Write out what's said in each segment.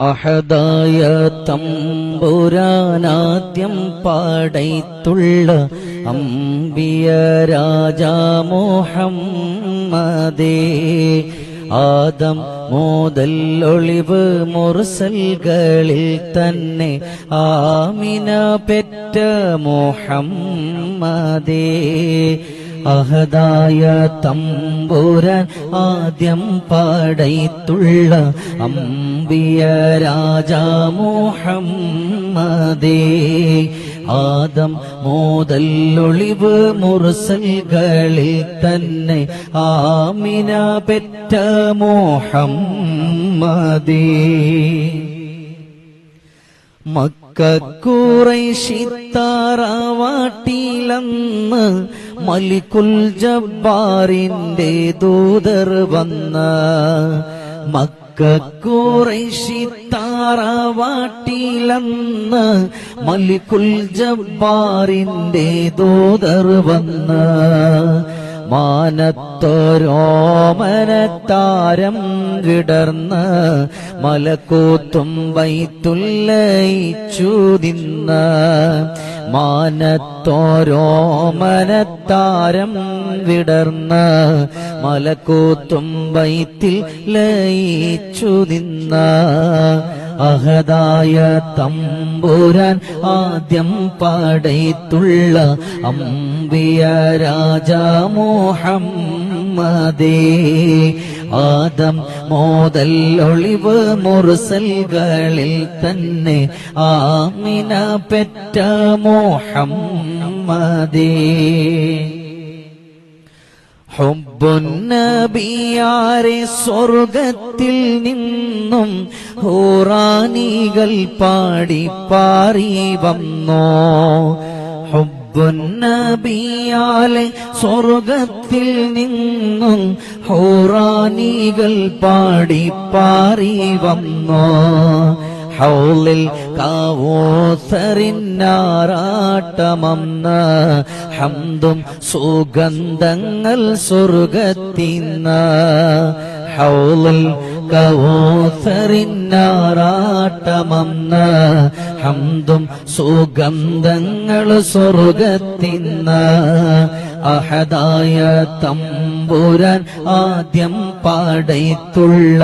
അഹദായ തമ്പുരാനാദ്യം പാടൈത്തുള്ള അമ്പിയ രാജാ മുഹമ്മദേ. ആദം മോതൽ ഒളിവ് മുറസൽകളിൽ തന്നെ ആമിന പെറ്റ മുഹമ്മദേ. അഹദായ തമ്പുരാൻ ആദ്യം പാടയിത്തുള്ള അമ്പിയ രാജാ മുഹമ്മദേ. ആദം മോതല്ലൊളിവ് മുറസലുകളിൽ തന്നെ ആമിന പെറ്റ മോഹമ്മദേ. മക്കുറൈഷിത്താറാവാട്ടിലന്ന് മലിക്കുൽ ജബ്ബാറിന്റെ ദൂതർ വന്ന്. മക്കുറൈഷിത്താറാവാട്ടിലന്ന് മലിക്കുൽ ജബ്ബാറിന്റെ ദൂതർ വന്ന്. മാനത്തോരോമനത്താരം വിടർന്ന് മലക്കൂത്തും വൈത്തുല്ലയിച്ചു നിന്ന് മാനത്തോരോമനത്താരം വിടർന്ന് മലക്കൂത്തും വൈത്തിൽ ലയിച്ചു നിന്ന അഹദായ തമ്പുരാൻ ആദ്യം പാടയിത്തുള്ള അമ്പിയ രാജാ മുഹമ്മദേ. ആദം മോതൽ ഒളിവ് മുറുസലുകളിൽ തന്നെ ആമിന പെറ്റ മുഹമ്മദേ. ഹുബുന്നബിയാരെ സ്വർഗത്തിൽ നിന്നും ഹോറാനികൾ പാടി പാറി വന്നോ? ഹൊബുന്നബിയാലെ സ്വർഗത്തിൽ നിന്നും ഹോറാനികൾ പാടി പാറി വന്നോ? ഹൗലിൽ കാവോസറിന്നാറാട്ടമന്ന് ഹംദും സുഗന്ധങ്ങൾ സ്വർഗത്തിന്ന്. ഹൗലിൽ കവോസറിന്നാറാട്ടമന്ന് ഹംദും സുഗന്ധങ്ങൾ സ്വർഗത്തിന്ന്. അഹദായ തമ്പുരാൻ ആദ്യം പാടയത്തുള്ള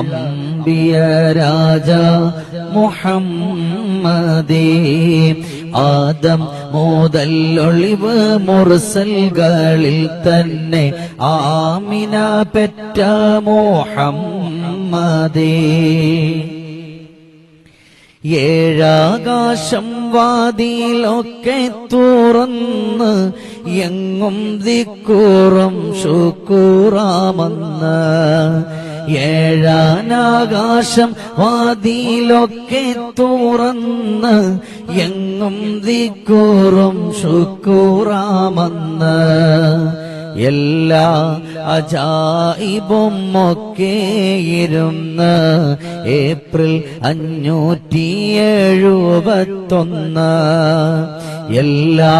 അമ്പിയ രാജ മുഹമ്മദേ. ആദം മുതൽ ഒളിവ് മുറസൽകളിൽ തന്നെ ആമിന പെറ്റ മോഹമ്മദേ. ഏഴാകാശം വാതിയിലൊക്കെ തുറന്ന് എങ്ങും ദിക്കൂറും ശുക്കൂറാമെന്ന് ഏഴാനാകാശം വാതിലൊക്കെ തുറന്ന് എങ്ങും ദിക്കൂറും ശുക്കൂറാമെന്ന്. എല്ലാ അജായിബും ഒക്കെ ഇരുന്ന് ഏപ്രിൽ അഞ്ഞൂറ്റി എഴുപത്തൊന്ന് എല്ലാ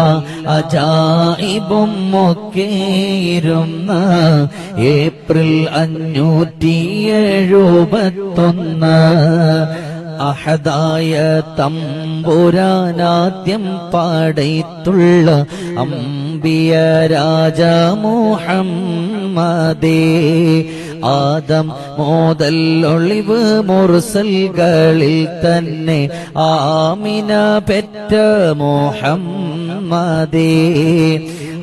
അജായിബും ഒക്കെ ഇരുന്ന് ഏപ്രിൽ അഞ്ഞൂറ്റി എഴുപത്തൊന്ന് അഹദായ തമ്പുരാനാദ്യം പാടൈത്തുള്ള അമ്പിയ രാജ മുഹമ്മദേ. ആദം മോതല്ലൊളിവ് മുർസൽകളിൽ തന്നെ ആമിന പെറ്റ മുഹമ്മദേ.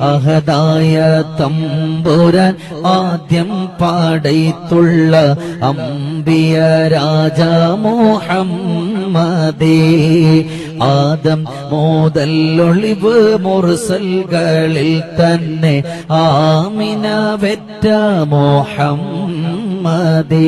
അഹദായ തമ്പുരാൻ ആദ്യം പാടയിത്തുള്ള അമ്പിയ രാജ മുഹമ്മദേ. ആദം മോതല്ലൊളിവ് മുറുസൽകളിൽ തന്നെ ആമിന മോഹം മുഹമ്മദേ.